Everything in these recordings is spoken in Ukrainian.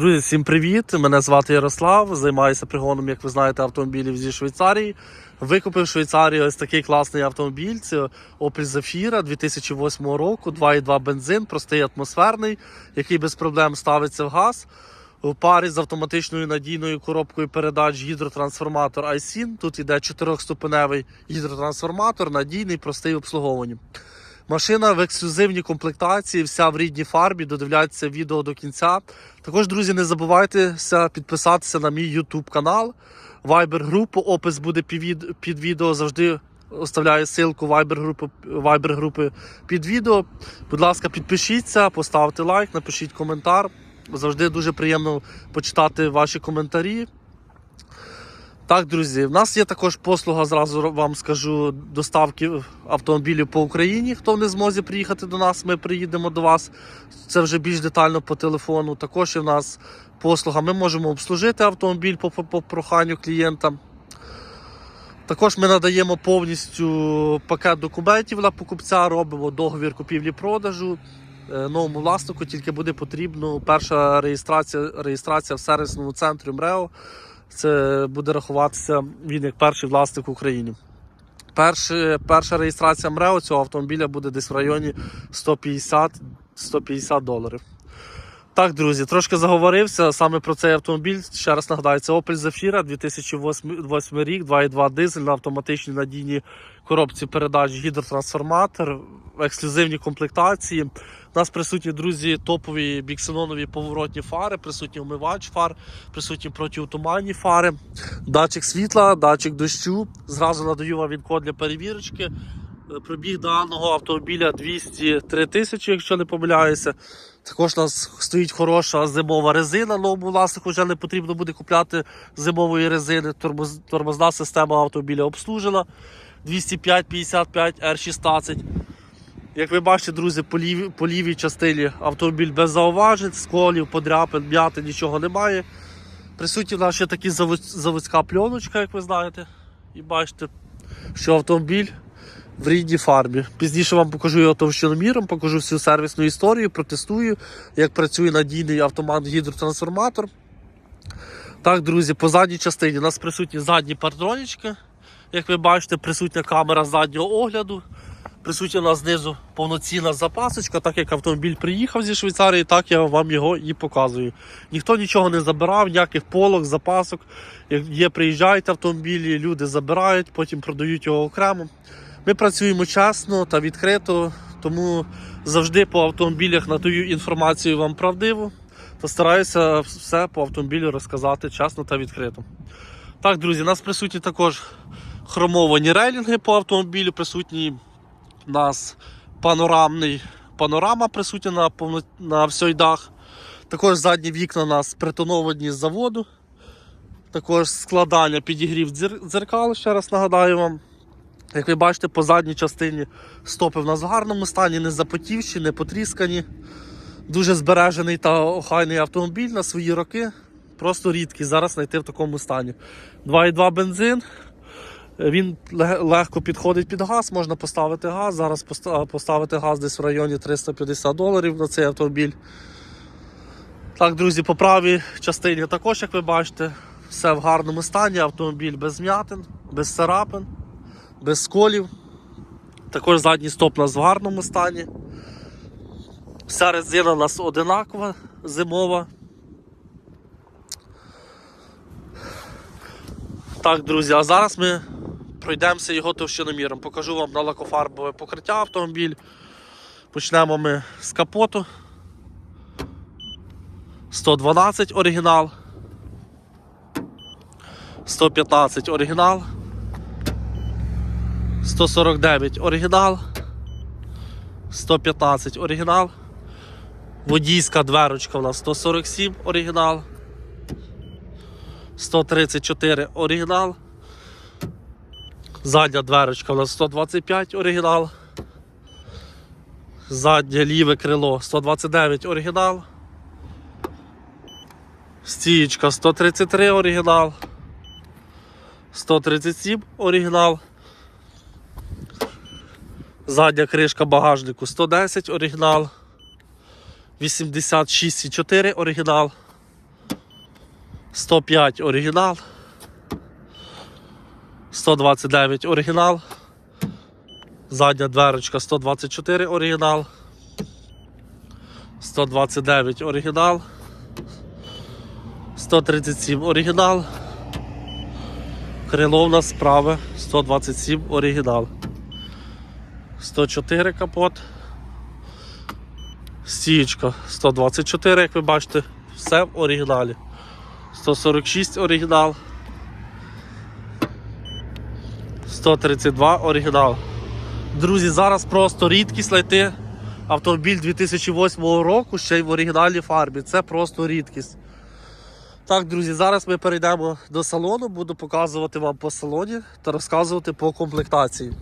Друзі, всім привіт! Мене звати Ярослав. Займаюся пригоном, як ви знаєте, автомобілів зі Швейцарії. Викупив в Швейцарії ось такий класний автомобіль. Це Opel Zafira 2008 року, 2,2 бензин, простий атмосферний, який без проблем ставиться в газ. У парі з автоматичною надійною коробкою передач гідротрансформатор iSyn. Тут йде 4-ступеневий гідротрансформатор, надійний, простий в обслуговуванні. Машина в ексклюзивній комплектації, вся в рідній фарбі. Додивляйтеся відео до кінця. Також, друзі, не забувайтеся підписатися на мій YouTube канал, Viber групу. Опис буде під відео. Завжди оставляю ссылку Viber групи, Viber групи під відео. Будь ласка, підпишіться, поставте лайк, напишіть коментар. Завжди дуже приємно почитати ваші коментарі. Так, друзі, в нас є також послуга, зразу вам скажу, доставки автомобілів по Україні. Хто не зможе приїхати до нас, ми приїдемо до вас. Це вже більш детально по телефону. Також є в нас послуга. Ми можемо обслужити автомобіль по, по, по проханню клієнта. Також ми надаємо повністю пакет документів для покупця, робимо договір купівлі-продажу. Е, Новому власнику тільки буде потрібно перша реєстрація, реєстрація в сервісному центрі МРЕО. Це буде рахуватися він як перший власник в Україні. Перша реєстрація МРЕО цього автомобіля буде десь в районі 150-150 доларів. Так, друзі, трошки заговорився саме про цей автомобіль. Ще раз нагадаю, це Opel Zafira 2008 рік, 2.2 дизель на автоматичній надійній коробці передач гідротрансформатор в ексклюзивній комплектації. У нас присутні, друзі, топові біксенонові поворотні фари, присутній омивач фар, присутні протиотуманні фари, датчик світла, датчик дощу. Зразу надаю вам він код для перевірочки. Пробіг даного автомобіля 203 тисячі, якщо не помиляюся. Також у нас стоїть хороша зимова резина. Новому власнику вже не потрібно буде купляти зимової резини. Тормоз- Тормозна система автомобіля обслужена. 205-55 R16. Як ви бачите, друзі, по лівій, по лівій частині автомобіль без зауважень, сколів, подряпин, м'яти, нічого немає. Присутні в нас ще такі заводська пленочка, як ви знаєте. І бачите, що автомобіль в рідній фарбі. Пізніше вам покажу його товщиноміром, покажу всю сервісну історію, протестую, як працює надійний автомат гідротрансформатор. Так, друзі, по задній частині у нас присутні задні партронічки. Як ви бачите, присутня камера заднього огляду. Присутня у нас знизу повноцінна запасочка, так як автомобіль приїхав зі Швейцарії, так я вам його і показую. Ніхто нічого не забирав, ніяких полок, запасок. Як є, приїжджають автомобілі, люди забирають, потім продають його окремо. Ми працюємо чесно та відкрито, тому завжди по автомобілях надаю інформацію вам правдиву та стараюся все по автомобілю розказати чесно та відкрито. Так, друзі, у нас присутні також хромовані рейлінги по автомобілю, присутній у нас панорамний панорама присутня на, повно, на всій дах. Також задні вікна у нас притоновані з заводу. Також складання підігрів дзеркал, ще раз нагадаю вам. Як ви бачите, по задній частині стопи в нас в гарному стані, не запотівші, не потріскані. Дуже збережений та охайний автомобіль на свої роки. Просто рідкий зараз знайти в такому стані. 2,2 бензин. Він легко підходить під газ, можна поставити газ. Зараз поставити газ десь в районі 350 доларів на цей автомобіль. Так, друзі, по правій частині також, як ви бачите, все в гарному стані. Автомобіль без м'ятин, без царапин, без сколів. Також задній стоп у нас в гарному стані. Вся резина у нас одинакова, зимова. Так, друзі, а зараз ми пройдемося його товщиноміром. Покажу вам на лакофарбове покриття автомобіль. Почнемо ми з капоту. 112 оригінал. 115 оригінал. 149 оригінал. 115 оригінал. Водійська дверочка у нас 147 оригінал. 134 оригінал. Задня дверочка у нас 125 оригінал. Заднє ліве крило 129 оригінал. Стієчка 133 оригінал. 137 оригінал. Задня кришка багажнику 110 оригінал. 86,4 оригінал. 105 оригінал. 129 оригінал. Задня дверочка 124 оригінал. 129 оригінал. 137 оригінал. Крило в нас справа 127 оригінал. 104 капот. Стієчка 124, як ви бачите, все в оригіналі. 146 оригінал. 132 оригінал. Друзі, зараз просто рідкість знайти автомобіль 2008 року ще й в оригінальній фарбі. Це просто рідкість. Так, друзі, зараз ми перейдемо до салону, буду показувати вам по салоні та розказувати по комплектації.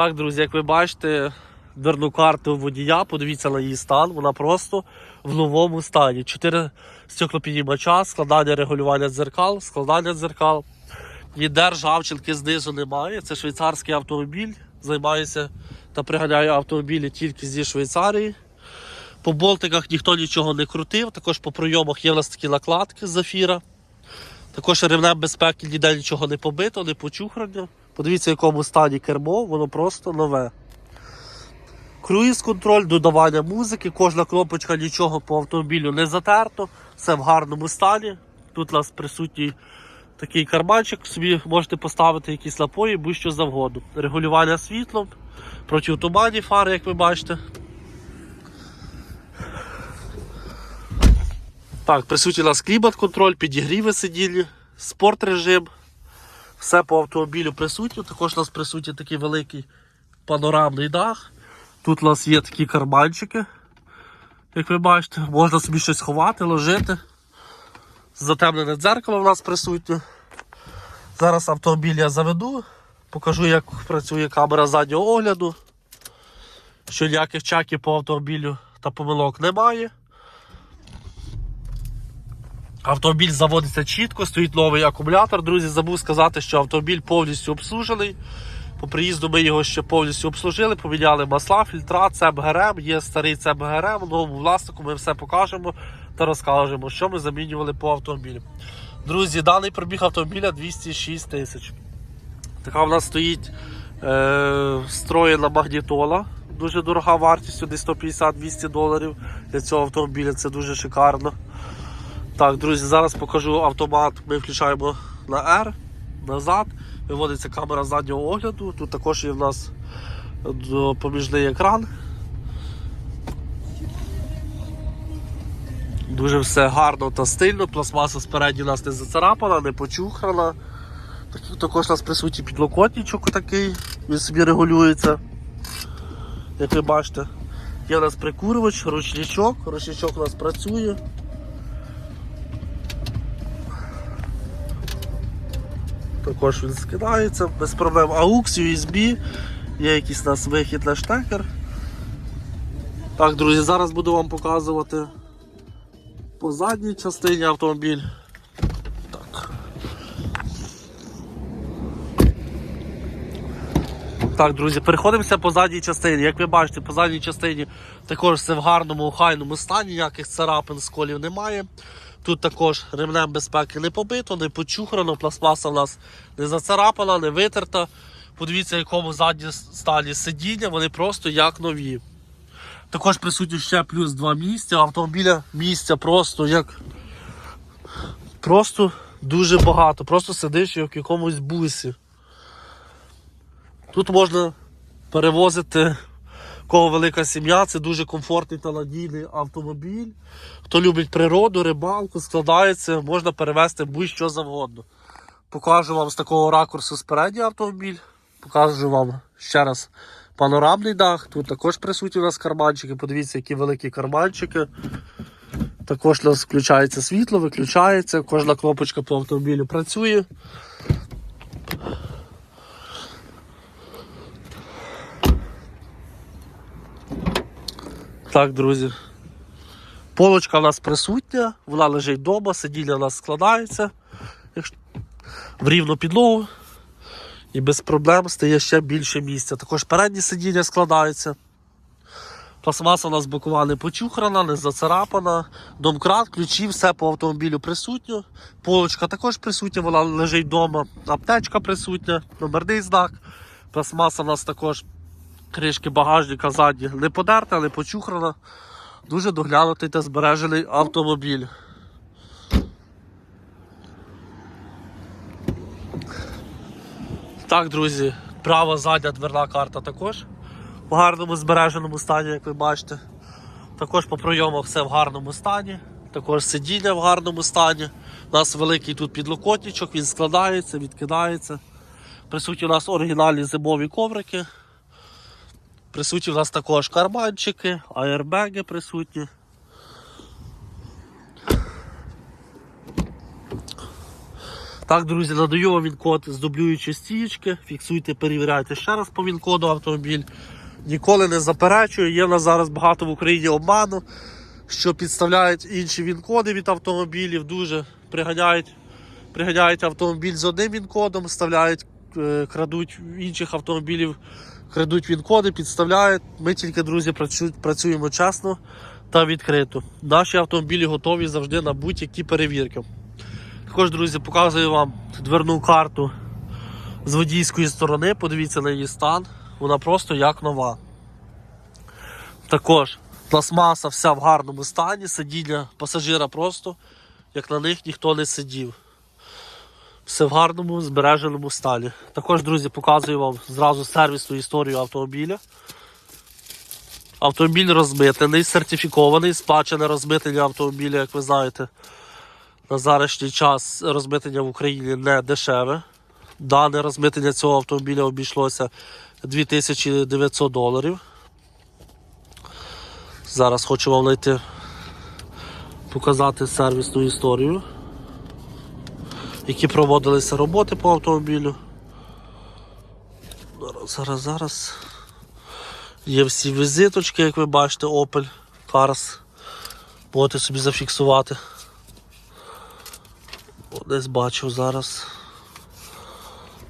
Так, друзі, як ви бачите, дверну карту водія, подивіться на її стан, вона просто в новому стані. Чотири стеклопідіймача, складання регулювання дзеркал, складання дзеркал. Ніде ржавчинки знизу немає. Це швейцарський автомобіль. Займаюся та приганяю автомобілі тільки зі Швейцарії. По болтиках ніхто нічого не крутив. Також по пройомах є в нас такі накладки з зафіра. Також ремнем безпеки ніде нічого не побито, не почухрано. Подивіться, в якому стані кермо, воно просто нове. Круїз контроль, додавання музики, кожна кнопочка нічого по автомобілю не затерто, все в гарному стані. Тут у нас присутній такий карманчик, собі можете поставити якісь напої, будь-що завгодно. Регулювання світлом, протитуманні фари, як ви бачите. Так, присутній у нас клімат-контроль, підігріви сидіння, спорт режим. Все по автомобілю присутнє. Також у нас присутній такий великий панорамний дах. Тут у нас є такі карманчики, як ви бачите, можна собі щось ховати, ложити. Затемнене дзеркало в нас присутнє. Зараз автомобіль я заведу, покажу, як працює камера заднього огляду. Що ніяких чаків по автомобілю та помилок немає. Автомобіль заводиться чітко, стоїть новий акумулятор. Друзі, забув сказати, що автомобіль повністю обслужений. По приїзду ми його ще повністю обслужили, поміняли масла, фільтра, цеп ГРМ, є старий цеп ГРМ, новому власнику ми все покажемо та розкажемо, що ми замінювали по автомобілю. Друзі, даний пробіг автомобіля 206 тисяч. Така в нас стоїть е, встроєна магнітола. Дуже дорога вартістю, десь 150-200 доларів для цього автомобіля. Це дуже шикарно. Так, друзі, зараз покажу автомат. Ми включаємо на R, назад. Виводиться камера заднього огляду. Тут також є в нас допоміжний екран. Дуже все гарно та стильно. Пластмаса спереді нас не зацарапана, не почухрана. Так- Також у нас присутній підлокотничок такий, він собі регулюється. Як ви бачите, є у нас прикурювач, ручничок, ручничок у нас працює. Також він скидається без проблем. AUX, USB, є якийсь у нас вихід на штекер. Так, друзі, зараз буду вам показувати по задній частині автомобіль. Так. Так, друзі, переходимося по задній частині. Як ви бачите, по задній частині також все в гарному, охайному стані, ніяких царапин, сколів немає. Тут також ремнем безпеки не побито, не почухрано, пластмаса в нас не зацарапана, не витерта. Подивіться, в якому задній стані сидіння, вони просто як нові. Також присутні ще плюс два місця. Автомобіля місця просто як просто дуже багато. Просто сидиш як в якомусь бусі. Тут можна перевозити кого велика сім'я, це дуже комфортний та надійний автомобіль. Хто любить природу, рибалку, складається, можна перевезти будь-що завгодно. Покажу вам з такого ракурсу спереді автомобіль. Покажу вам ще раз панорамний дах. Тут також присутні у нас карманчики. Подивіться, які великі карманчики. Також у нас включається світло, виключається, кожна кнопочка по автомобілю працює. Так, друзі. Полочка у нас присутня, вона лежить вдома, сидіння у нас складається в рівну підлогу і без проблем стає ще більше місця. Також передні сидіння складаються. Пластмаса у нас бокова не почухрана, не зацарапана. Домкрат, ключі, все по автомобілю присутньо. Полочка також присутня, вона лежить вдома. Аптечка присутня, номерний знак. Пластмаса у нас також кришки багажника задні не подерта, не почухрана. Дуже доглянутий та збережений автомобіль. Так, друзі, права задня дверна карта також в гарному збереженому стані, як ви бачите. Також по пройомах все в гарному стані. Також сидіння в гарному стані. У нас великий тут підлокотничок, він складається, відкидається. Присутні у нас оригінальні зимові коврики. Присутні у нас також карманчики, аербеги присутні. Так, друзі, надаю вам він-код з дублюючої стієчки. Фіксуйте, перевіряйте ще раз по він-коду автомобіль. Ніколи не заперечую. Є в нас зараз багато в Україні обману, що підставляють інші він-коди від автомобілів, дуже приганяють, приганяють автомобіль з одним він-кодом, вставляють, е, крадуть в інших автомобілів, крадуть він-коди, підставляють. Ми тільки, друзі, працюємо чесно та відкрито. Наші автомобілі готові завжди на будь-які перевірки. Також, друзі, показую вам дверну карту з водійської сторони. Подивіться на її стан. Вона просто як нова. Також пластмаса вся в гарному стані, сидіння пасажира просто, як на них ніхто не сидів. Все в гарному збереженому стані. Також, друзі, показую вам зразу сервісну історію автомобіля. Автомобіль розмитнений, сертифікований, сплачене розмитнення автомобіля, як ви знаєте. На зарашній час розмитнення в Україні не дешеве. Дане розмитнення цього автомобіля обійшлося 2900 доларів. Зараз хочу вам знайти показати сервісну історію, які проводилися роботи по автомобілю. Зараз, зараз. Є всі візиточки, як ви бачите, Opel Cars. Можете собі зафіксувати. Десь бачив зараз.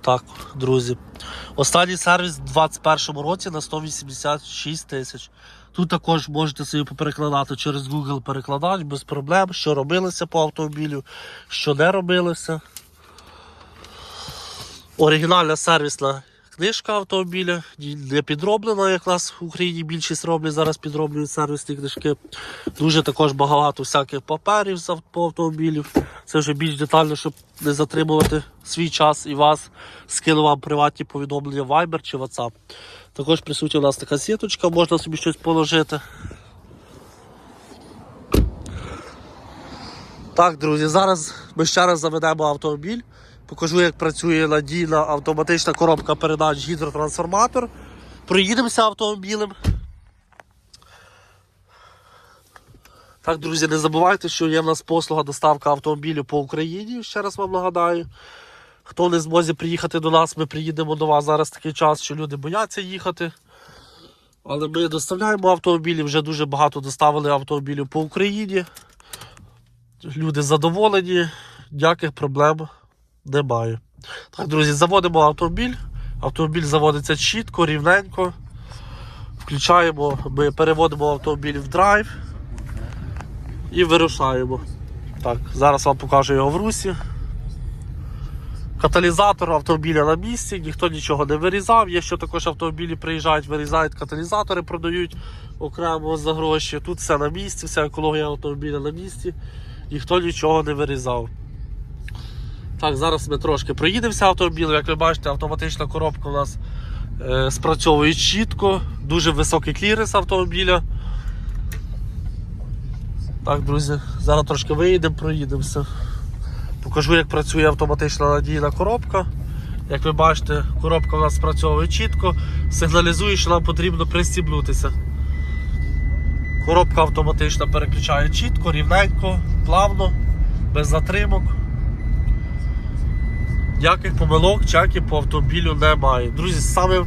Так, друзі. Останній сервіс у 2021 році на 186 тисяч. Тут також можете собі поперекладати через Google перекладач без проблем, що робилося по автомобілю, що не робилося. Оригінальна сервісна книжка автомобіля, не підроблена, як нас в Україні більшість роблять, зараз підроблюють сервісні книжки. Дуже також багато всяких паперів по автомобілю. Це вже більш детально, щоб не затримувати свій час і вас. Скину вам приватні повідомлення в Viber чи WhatsApp. Також присутня у нас така сіточка, можна собі щось положити. Так, друзі, зараз ми ще раз заведемо автомобіль. Покажу, як працює надійна автоматична коробка передач гідротрансформатор. Проїдемося автомобілем. Так, друзі, не забувайте, що є в нас послуга доставка автомобілю по Україні. Ще раз вам нагадаю. Хто не зможе приїхати до нас, ми приїдемо до вас. Зараз такий час, що люди бояться їхати. Але ми доставляємо автомобілі, вже дуже багато доставили автомобілів по Україні. Люди задоволені, ніяких проблем немає. Так, друзі, заводимо автомобіль. Автомобіль заводиться чітко, рівненько. Включаємо, ми переводимо автомобіль в драйв і вирушаємо. Так, зараз вам покажу його в русі. Каталізатор автомобіля на місці, ніхто нічого не вирізав. Є ще також автомобілі приїжджають, вирізають каталізатори, продають окремо за гроші. Тут все на місці, вся екологія автомобіля на місці, ніхто нічого не вирізав. Так, зараз ми трошки проїдемося автомобілем. Як ви бачите, автоматична коробка у нас е, спрацьовує чітко, дуже високий кліренс автомобіля. Так, друзі, зараз трошки виїдемо, проїдемося. Покажу, як працює автоматична надійна коробка. Як ви бачите, коробка у нас спрацьовує чітко, сигналізує, що нам потрібно пристібнутися. Коробка автоматично переключає чітко, рівненько, плавно, без затримок. Ніяких помилок, чеків по автомобілю немає. Друзі, саме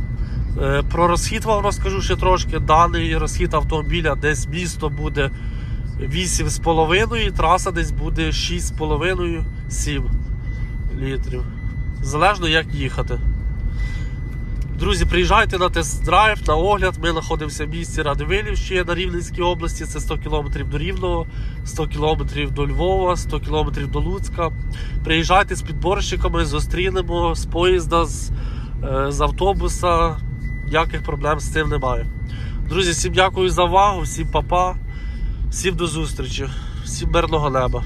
е, про розхід вам розкажу ще трошки. Даний розхід автомобіля десь місто буде 8,5, траса десь буде 6,5-7 літрів. Залежно як їхати. Друзі, приїжджайте на тест-драйв, на огляд. Ми знаходимося в місті Радивилівщині на Рівненській області. Це 100 км до Рівного, 100 км до Львова, 100 км до Луцька. Приїжджайте з підборщиками, зустрінемо з поїзда, з, е, з автобуса. Ніяких проблем з цим немає. Друзі, всім дякую за увагу, всім па-па, всім до зустрічі, всім мирного неба.